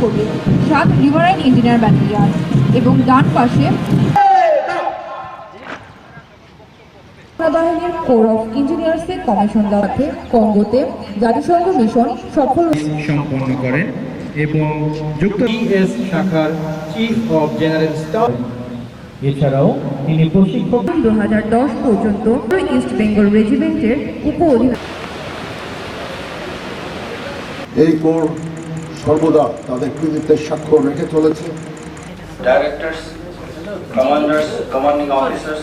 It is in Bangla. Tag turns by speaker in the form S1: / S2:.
S1: করবে সাত রিভারাইন ইঞ্জিনিয়ার ব্যাটালিয়ান এবং ডান পাশে বাহিনীর কোর অফ ইঞ্জিনিয়ার্সের কমিশন দেওয়াতে কঙ্গোতে জাতিসংঘ মিশন সফল
S2: সম্পন্ন করেন এবং যুক্ত
S3: ইএস শাখার চিফ অফ জেনারেল স্টাফ এছাড়াও তিনি প্রশিক্ষক
S1: দু হাজার দশ পর্যন্ত ইস্ট বেঙ্গল রেজিমেন্টের উপ
S4: এই কোর সর্বদা তাদের কৃতিত্বের স্বাক্ষর রেখে চলেছে।
S5: Director commander commanding officers